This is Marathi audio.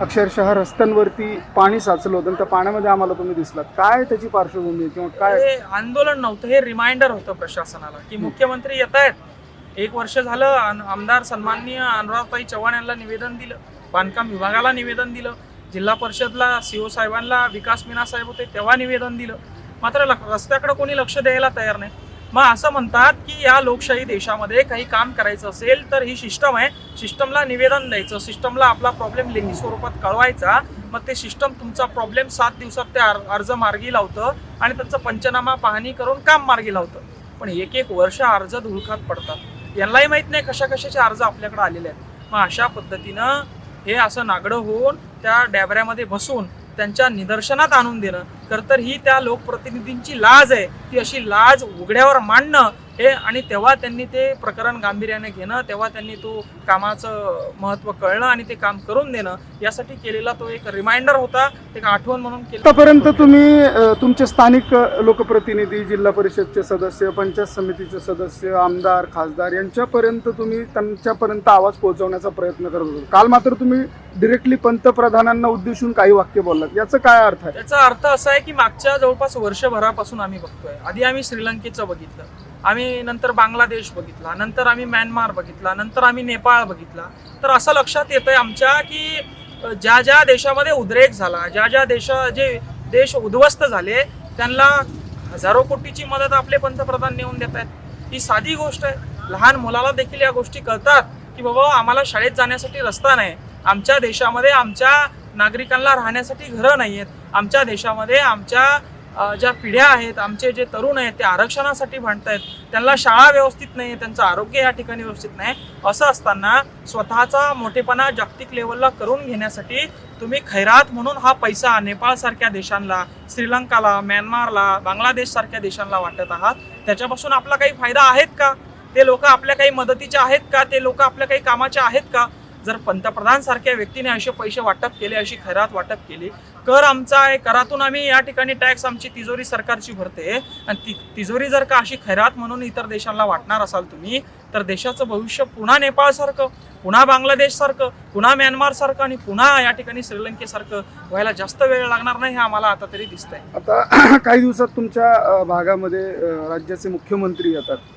अक्षरशः रस्त्यांवरती पाणी साचलं होतं आणि त्या पाण्यामध्ये आम्हाला तुम्ही दिसलात. काय त्याची पार्श्वभूमी किंवा काय? हे आंदोलन नव्हतं हे रिमाइंडर होतं प्रशासनाला की मुख्यमंत्री येत आहेत. एक वर्ष झालं आन- आमदार सन्माननीय अनुरागताई चव्हाण यांना निवेदन दिलं बांधकाम विभागाला निवेदन दिलं जिल्हा परिषदला सीओ साहेबांना विकास मीना साहेब होते तेव्हा निवेदन दिलं. मात्र लक- रस्त्याकडे कोणी लक्ष द्यायला तयार नाही. मग असं म्हणतात की या लोकशाही देशामध्ये काही काम करायचं असेल तर ही सिस्टम आहे. सिस्टमला निवेदन द्यायचं सिस्टमला आपला प्रॉब्लेम लेखी स्वरूपात कळवायचा. मग ते सिस्टम तुमचा प्रॉब्लेम सात दिवसात ते अर्ज मार्गी लावतं आणि त्याचं पंचनामा पाहणी करून काम मार्गी लावतं. पण एक एक वर्ष अर्ज धुळखात पडतात. यांनाही माहीत नाही कशा कशाचे अर्ज आपल्याकडे आलेले आहेत. मग अशा पद्धतीनं हे असं नागडं होऊन त्या डॅबऱ्यामध्ये बसून त्यांच्या निदर्शनात आणून देणं. तर ही त्या लोकप्रतिनिधींची लाज आहे. ती अशी लाज उघड्यावर मांडणं हे आणि तेव्हा त्यांनी ते प्रकरण गांभीर्याने घेणं तेव्हा त्यांनी तो कामाचं महत्त्व कळणं आणि ते काम करून देणं यासाठी केलेला तो एक रिमाइंडर होता. एक आठवण म्हणून केलं आतापर्यंत तुम्ही तुमचे स्थानिक लोकप्रतिनिधी जिल्हा परिषदचे सदस्य पंचायत समितीचे सदस्य आमदार खासदार यांच्यापर्यंत तुम्ही त्यांच्यापर्यंत आवाज पोहोचवण्याचा प्रयत्न करत होता. काल मात्र तुम्ही डिरेक्टली पंतप्रधानांना उद्देशून काही वाक्य बोललात. याचा काय अर्थ आहे? त्याचा अर्थ असा आहे की मागच्या जवळपास वर्षभरापासून आम्ही बघतोय. आधी आम्ही श्रीलंकेचं बघितलं. आम्ही नंतर बांगलादेश बघितला नंतर आम्ही म्यानमार बघितला नंतर आम्ही नेपाळ बघितला. तर असं लक्षात येतंय आमच्या की ज्या ज्या देशामध्ये उद्रेक झाला ज्या ज्या देशा जे देश उद्ध्वस्त झाले त्यांना हजारो कोटीची मदत आपले पंतप्रधान नेऊन देत आहेत. ही साधी गोष्ट आहे. लहान मुलाला देखील या गोष्टी कळतात की बाबा आम्हाला शाळेत जाण्यासाठी रस्ता नाही. आमच्या देशामध्ये आमच्या नागरिकांना राहण्यासाठी घरं नाही आहेत आमच्या देशामध्ये आमच्या ज्या पिढ्या आहेत आमचे जे तरुण आहेत ते आरक्षणासाठी भांडतायत. त्यांना शाळा व्यवस्थित नाही त्यांचं आरोग्य या ठिकाणी व्यवस्थित नाही असं असताना स्वतःचा मोठेपणा जागतिक लेवलला करून घेण्यासाठी तुम्ही खैरात म्हणून हा पैसा नेपाळसारख्या देशांना श्रीलंकाला म्यानमारला बांगलादेश सारख्या देशांना वाटत आहात. त्याच्यापासून आपला काही फायदा आहेत का? ते लोक आपल्या काही मदतीचे आहेत का? ते लोक आपल्या काही कामाचे आहेत का? जर पंतप्रधान सारख्या व्यक्तीने असे पैसे वाटप केले अशी खैरात वाटप केली कर आमचा आहे करातून आम्ही या ठिकाणी टॅक्स आमची तिजोरी सरकारची भरते. आणि ती तिजोरी जर का अशी खैरात म्हणून इतर देशांना वाटणार असाल तुम्ही तर देशाचं भविष्य पुन्हा नेपाळसारखं पुन्हा बांगलादेशसारखं पुन्हा म्यानमारसारखं आणि पुन्हा या ठिकाणी श्रीलंकेसारखं व्हायला जास्त वेळ लागणार नाही हे आम्हाला आता तरी दिसतंय. आता काही दिवसात तुमच्या भागामध्ये राज्याचे मुख्यमंत्री येतात.